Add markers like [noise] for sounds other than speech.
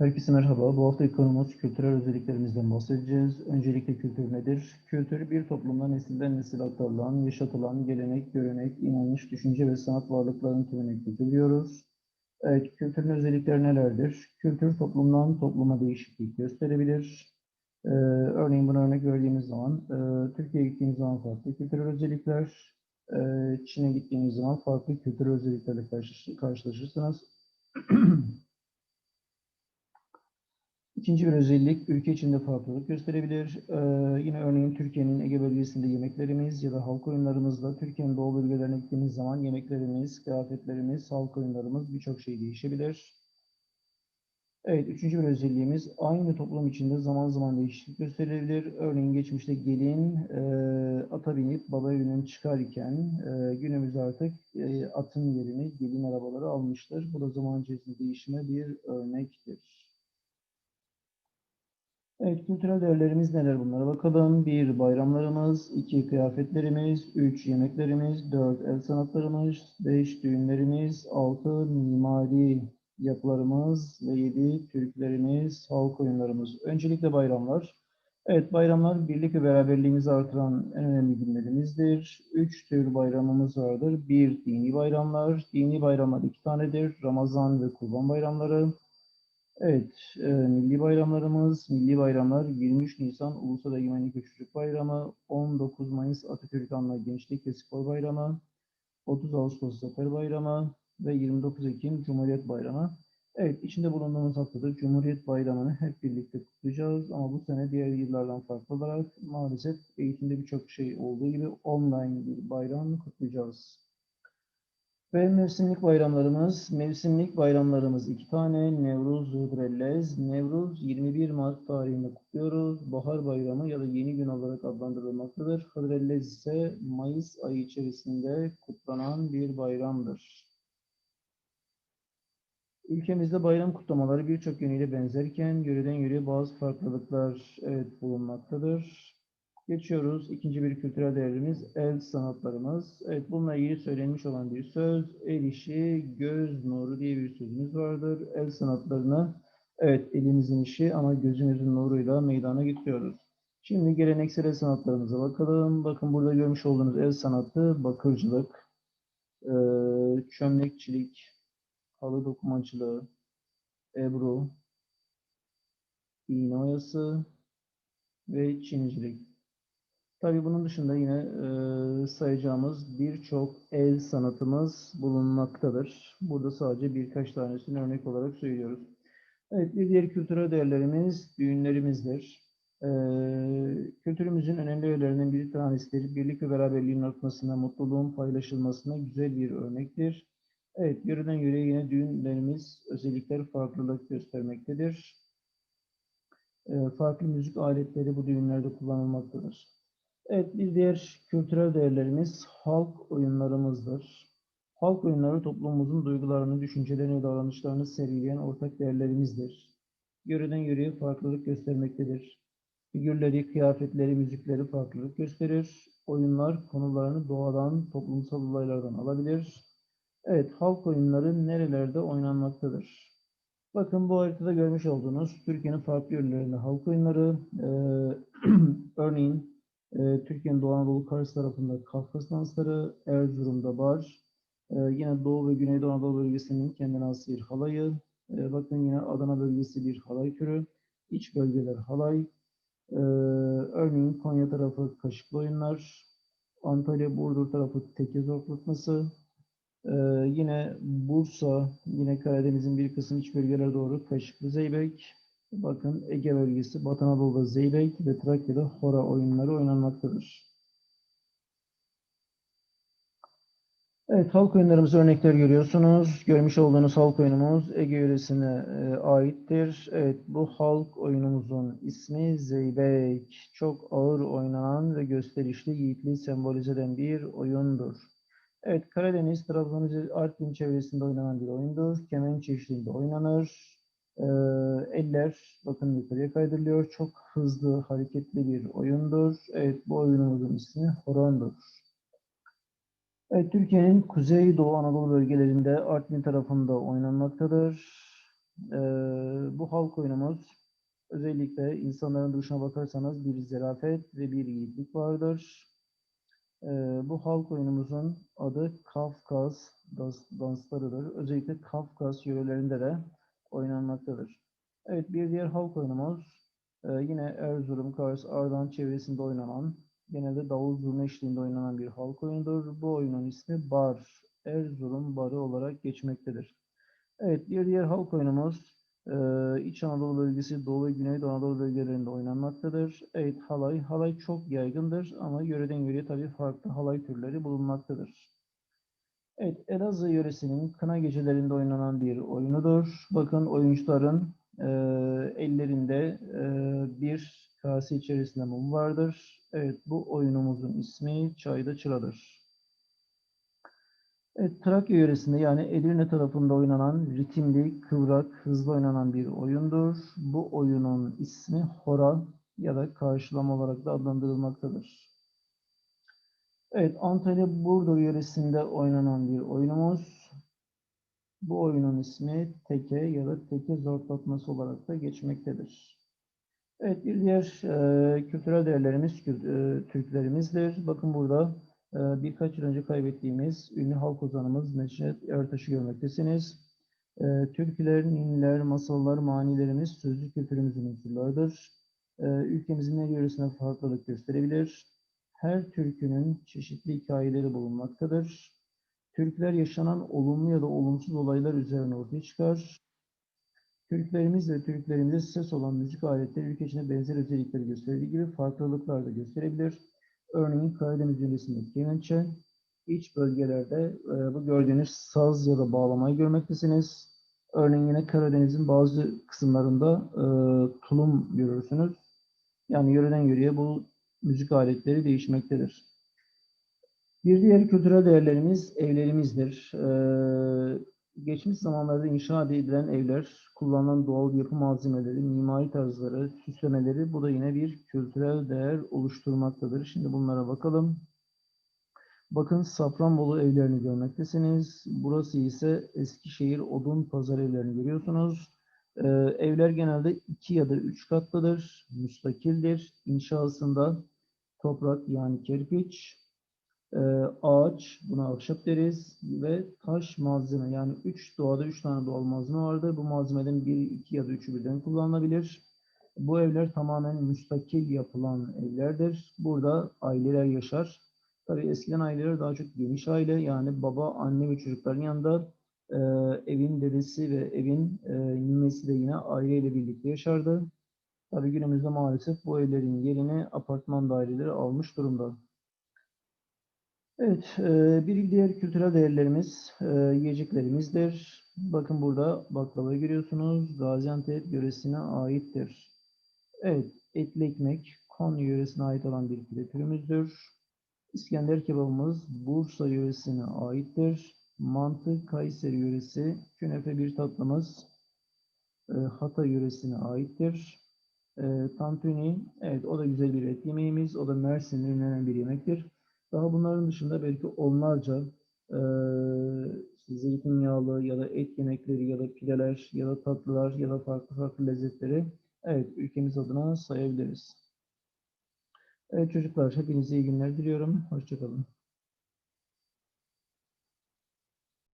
Herkese merhaba. Bu hafta konumuz kültürel özelliklerimizden bahsedeceğiz. Öncelikle kültür nedir? Kültür bir toplumda nesilden nesile aktarılan, yaşatılan gelenek, görenek, inanış, düşünce ve sanat varlıklarının tümüne kültür diyoruz. Evet, kültürün özellikleri nelerdir? Kültür toplumdan topluma değişiklik gösterebilir. Ee, örneğin buna örnek verdiğimiz zaman, e, Türkiye'ye gittiğiniz zaman farklı kültürel özellikler, e, Çin'e gittiğiniz zaman farklı kültürel özelliklerle karşı- karşılaşırsınız. [clears throat] İkinci bir özellik ülke içinde farklılık gösterebilir. Ee, yine örneğin Türkiye'nin Ege bölgesinde yemeklerimiz ya da halk oyunlarımızla Türkiye'nin doğu bölgelerine gittiğimiz zaman yemeklerimiz, kıyafetlerimiz, halk oyunlarımız birçok şey değişebilir. Evet, üçüncü bir özelliğimiz aynı toplum içinde zaman zaman değişiklik gösterilebilir. Örneğin geçmişte gelin e, ata binip baba evinden çıkar e, günümüzde artık e, atın yerini gelin arabaları almıştır. Bu da zaman içerisinde değişime bir örnektir. Evet, kültürel değerlerimiz neler bunlara bakalım. Bir, bayramlarımız, iki, kıyafetlerimiz, üç, yemeklerimiz, dört, el sanatlarımız, beş, düğünlerimiz, altı, mimari yapılarımız ve yedi, türkülerimiz, halk oyunlarımız. Öncelikle bayramlar. Evet, bayramlar birlik ve beraberliğimizi artıran en önemli günlerimizdir. Üç tür bayramımız vardır. Bir, dini bayramlar. Dini bayramlar iki tanedir. Ramazan ve Kurban bayramları. Evet, e, milli bayramlarımız, milli bayramlar 23 Nisan Ulusal Egemenlik ve Çocuk Bayramı, 19 Mayıs Atatürk Anma Gençlik ve Spor Bayramı, 30 Ağustos Zafer Bayramı ve 29 Ekim Cumhuriyet Bayramı. Evet, içinde bulunduğumuz haftada Cumhuriyet Bayramı'nı hep birlikte kutlayacağız ama bu sene diğer yıllardan farklı olarak maalesef eğitimde birçok şey olduğu gibi online bir bayram kutlayacağız. Ve mevsimlik bayramlarımız, mevsimlik bayramlarımız iki tane. Nevruz, Hıdrellez. Nevruz 21 Mart tarihinde kutluyoruz. Bahar bayramı ya da yeni gün olarak adlandırılmaktadır. Hıdrellez ise Mayıs ayı içerisinde kutlanan bir bayramdır. Ülkemizde bayram kutlamaları birçok yönüyle benzerken yöreden yöreye bazı farklılıklar evet, bulunmaktadır. Geçiyoruz. İkinci bir kültürel değerimiz el sanatlarımız. Evet bununla ilgili söylenmiş olan bir söz. El işi göz nuru diye bir sözümüz vardır. El sanatlarını evet elimizin işi ama gözümüzün nuruyla meydana getiriyoruz. Şimdi geleneksel el sanatlarımıza bakalım. Bakın burada görmüş olduğunuz el sanatı bakırcılık, eee, çömlekçilik, halı dokumacılığı, ebru, iğne oyası ve çinicilik. Tabii bunun dışında yine e, sayacağımız birçok el sanatımız bulunmaktadır. Burada sadece birkaç tanesini örnek olarak söylüyoruz. Evet, bir diğer kültürel değerlerimiz düğünlerimizdir. E, kültürümüzün önemli öğelerinden bir tanesidir. Birlik ve beraberliğin artmasına, mutluluğun paylaşılmasına güzel bir örnektir. Evet, yöreden yöreye yine düğünlerimiz özellikler farklılık göstermektedir. E, farklı müzik aletleri bu düğünlerde kullanılmaktadır. Evet, bir diğer kültürel değerlerimiz halk oyunlarımızdır. Halk oyunları toplumumuzun duygularını, düşüncelerini ve davranışlarını sergileyen ortak değerlerimizdir. Yöreden yöreye farklılık göstermektedir. Figürleri, kıyafetleri, müzikleri farklılık gösterir. Oyunlar konularını doğadan, toplumsal olaylardan alabilir. Evet, halk oyunları nerelerde oynanmaktadır? Bakın bu haritada görmüş olduğunuz Türkiye'nin farklı yörelerinde halk oyunları, eee, [clears throat] örneğin ee, Türkiye'nin Doğu Anadolu Kars tarafında Kafkas dansları, Erzurum'da bar, ee, yine Doğu ve Güneydoğu Anadolu bölgesinin kendine has bir halayı, Ee, bakın yine Adana bölgesi bir halay türü, iç bölgeler halay, Ee, örneğin Konya tarafı kaşıklı oyunlar, Antalya, Burdur tarafı tekez ortlatması, Ee, yine Bursa, yine Karadeniz'in bir kısım iç bölgelere doğru kaşıklı zeybek, Bakın Ege bölgesi, Batı Anadolu'da Zeybek ve Trakya'da Hora oyunları oynanmaktadır. Evet, halk oyunlarımız örnekler görüyorsunuz. Görmüş olduğunuz halk oyunumuz Ege yöresine e, aittir. Evet, bu halk oyunumuzun ismi Zeybek. Çok ağır oynanan ve gösterişli yiğitliği sembolize eden bir oyundur. Evet, Karadeniz, Trabzon, Artvin çevresinde oynanan bir oyundur. Kemençe eşliğinde oynanır. Ee, eller bakın yukarıya kaydırılıyor. Çok hızlı, hareketli bir oyundur. Evet, bu oyunumuzun ismi horondur. Evet, Türkiye'nin Kuzey Doğu Anadolu bölgelerinde Artvin tarafında oynanmaktadır. Ee, bu halk oyunumuz özellikle insanların duruşuna bakarsanız bir zerafet ve bir yiğitlik vardır. Ee, bu halk oyunumuzun adı Kafkas dans- danslarıdır. Özellikle Kafkas yörelerinde de oynanmaktadır. Evet bir diğer halk oyunumuz e, yine Erzurum, Kars, Ardahan çevresinde oynanan, genelde davul zurna eşliğinde oynanan bir halk oyunudur. Bu oyunun ismi Bar, Erzurum Barı olarak geçmektedir. Evet bir diğer halk oyunumuz e, İç Anadolu bölgesi, Doğu ve Güneydoğu Anadolu bölgelerinde oynanmaktadır. Evet halay, halay çok yaygındır ama yöreden yöreye tabii farklı halay türleri bulunmaktadır. Evet, Elazığ yöresinin kına gecelerinde oynanan bir oyunudur. Bakın oyuncuların e, ellerinde e, bir kase içerisinde mum vardır. Evet, bu oyunumuzun ismi Çayda Çıra'dır. Evet, Trakya yöresinde yani Edirne tarafında oynanan ritimli, kıvrak, hızlı oynanan bir oyundur. Bu oyunun ismi hora ya da karşılama olarak da adlandırılmaktadır. Evet, Antalya Burdur yöresinde oynanan bir oyunumuz. Bu oyunun ismi teke ya da teke zortlatması olarak da geçmektedir. Evet, bir diğer e, kültürel değerlerimiz e, Türklerimizdir. Bakın burada e, birkaç yıl önce kaybettiğimiz ünlü halk ozanımız Necdet Ertaş'ı görmektesiniz. E, türküler, ninniler, masallar, manilerimiz sözlü kültürümüzün unsurlarıdır. E, ülkemizin her yöresinde farklılık gösterebilir. Her türkünün çeşitli hikayeleri bulunmaktadır. Türküler yaşanan olumlu ya da olumsuz olaylar üzerine ortaya çıkar. Türklerimiz ve Türklerimizde ses olan müzik aletleri ülke içinde benzer özellikleri gösterdiği gibi farklılıklar da gösterebilir. Örneğin Karadeniz yöresinde kemençe, iç bölgelerde e, bu gördüğünüz saz ya da bağlamayı görmektesiniz. Örneğin yine Karadeniz'in bazı kısımlarında e, tulum görürsünüz. Yani yöreden yöreye bu müzik aletleri değişmektedir. Bir diğer kültürel değerlerimiz evlerimizdir. Ee, geçmiş zamanlarda inşa edilen evler, kullanılan doğal yapı malzemeleri, mimari tarzları, süslemeleri bu da yine bir kültürel değer oluşturmaktadır. Şimdi bunlara bakalım. Bakın Safranbolu evlerini görmektesiniz. Burası ise Eskişehir Odun Pazar evlerini görüyorsunuz. Ee, evler genelde iki ya da üç katlıdır, müstakildir. İnşasında toprak yani kerpiç, e, ağaç, buna ahşap deriz ve taş malzeme yani üç doğada üç tane doğal malzeme vardır. Bu malzemeden biri, iki ya da üçü birden kullanılabilir. Bu evler tamamen müstakil yapılan evlerdir. Burada aileler yaşar. Tabii eskiden aileler daha çok geniş aile yani baba, anne ve çocukların yanında e, evin dedesi ve evin e, ninesi de yine aileyle birlikte yaşardı. Tabii günümüzde maalesef bu evlerin yerini apartman daireleri almış durumda. Evet, e, bir diğer kültürel değerlerimiz e, yiyeceklerimizdir. Bakın burada baklavayı görüyorsunuz. Gaziantep yöresine aittir. Evet, etli ekmek Konya yöresine ait olan bir pide türümüzdür. İskender kebabımız Bursa yöresine aittir. Mantı Kayseri yöresi, künefe bir tatlımız e, Hatay yöresine aittir. E, tantuni, evet o da güzel bir et yemeğimiz. O da Mersin'in ürünlenen bir yemektir. Daha bunların dışında belki onlarca e, işte zeytinyağlı ya da et yemekleri ya da pideler ya da tatlılar ya da farklı farklı lezzetleri evet ülkemiz adına sayabiliriz. Evet çocuklar hepinize iyi günler diliyorum. Hoşçakalın.